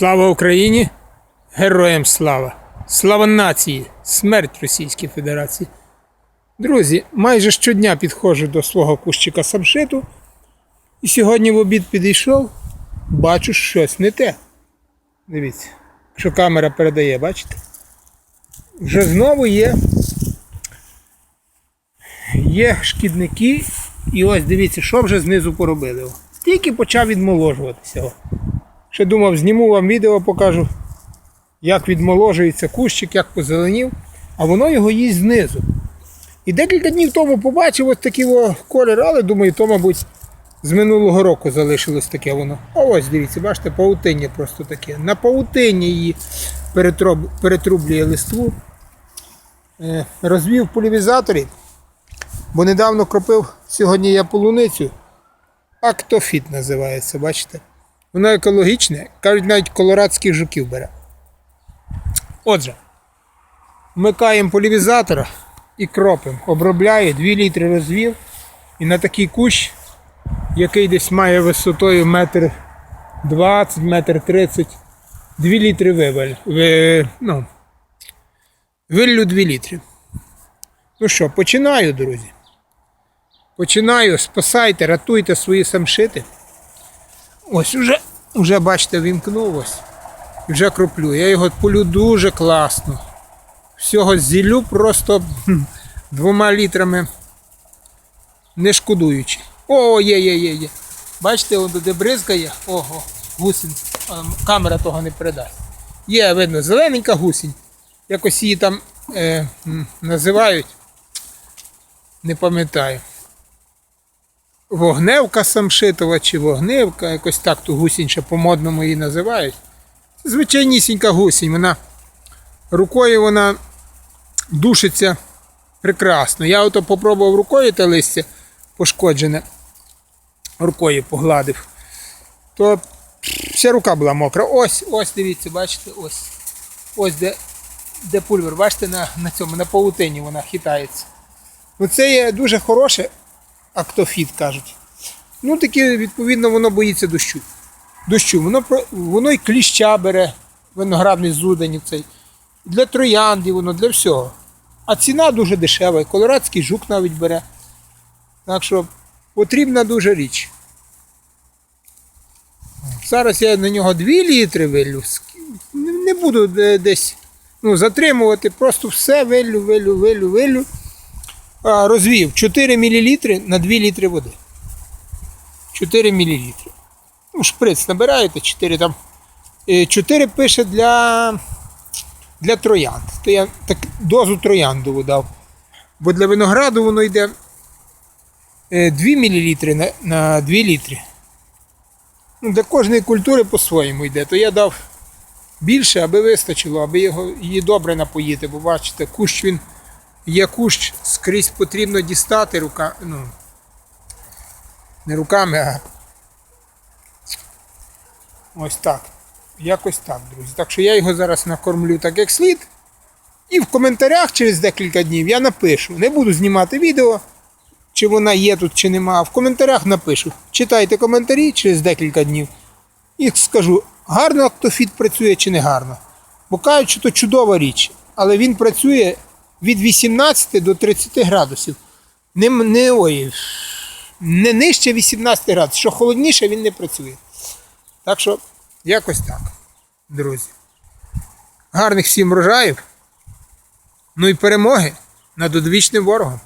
Слава Україні! Героям слава! Слава нації! Смерть Російській Федерації! Друзі, майже щодня підходжу до свого кущика самшиту. І сьогодні в обід підійшов, бачу щось не те. Дивіться, що камера передає, бачите? Вже знову є. Є шкідники, і ось дивіться, що вже знизу поробили. Тільки почав відмоложуватися. Ще думав, зніму вам відео, покажу, як відмоложується кущик, як позеленів, а воно його їсть знизу. І декілька днів тому побачив ось такий колір, але думаю, то, мабуть, з минулого року залишилось таке воно. А ось дивіться, бачите, паутиння просто таке. На паутинні її перетрублює листву. Е, Розвів полівізаторі, бо недавно кропив сьогодні я полуницю. Актофіт називається, бачите? Воно екологічне, кажуть, навіть колорадських жуків бере. Отже, вмикаємо полівізатора і кропимо. Обробляє 2 літри розвів. І на такий кущ, який десь має висотою метр 20, метр 30, 2 літри виваль. Ви, ну, виллю 2 літри. Ну що, починаю, друзі. Починаю, спасайте, ратуйте свої самшити. Ось уже, вже бачите, вімкнув ось. Вже кроплю. Я його полю дуже класно. Всього зілю просто двома літрами не шкодуючи. О, є, є, є, є. Бачите, он де бризкає. Ого, гусінь. Камера того не передасть. Є, видно, зелененька гусінь. Якось її там е, називають. Не пам'ятаю. Вогневка самшитова чи вогневка, якось так ту гусінь по-модному її називають. Це звичайнісінька гусінь. Вона рукою вона душиться прекрасно. Я ото попробував рукою те листя пошкоджене, рукою погладив. То вся рука була мокра. Ось, ось, дивіться, бачите, ось. Ось де, де пульвер, бачите, на, на цьому, на паутині вона хитається. Ну це є дуже хороше актофіт кажуть. Ну таке, відповідно, воно боїться дощу. Дощу. Воно, воно і кліща бере, виноградний зудень цей. Для троянди воно, для всього. А ціна дуже дешева, і колорадський жук навіть бере. Так що потрібна дуже річ. Зараз я на нього 2 літри виллю. Не буду десь ну, затримувати, просто все виллю, виллю, виллю, виллю розвів 4 мл на 2 літри води. 4 мл. Ну, шприц набираєте 4 там. Е, 4 пише для, для троянд. То я так дозу трояндову дав. Бо для винограду воно йде е, 2 мл на, на 2 літри. Ну, для кожної культури по-своєму йде. То я дав більше, аби вистачило, аби його, її добре напоїти, бо бачите, кущ він є кущ, скрізь потрібно дістати рука, ну, не руками, а ось так. Якось так, друзі. Так що я його зараз накормлю так, як слід. І в коментарях через декілька днів я напишу. Не буду знімати відео, чи вона є тут, чи нема. В коментарях напишу. Читайте коментарі через декілька днів. І скажу, гарно актофіт працює чи не гарно. Бо кажуть, що то чудова річ, але він працює від 18 до 30 градусів. Не, не, ой, не нижче 18 градусів. Що холодніше, він не працює. Так що, якось так, друзі. Гарних всім врожаїв. Ну і перемоги над одвічним ворогом.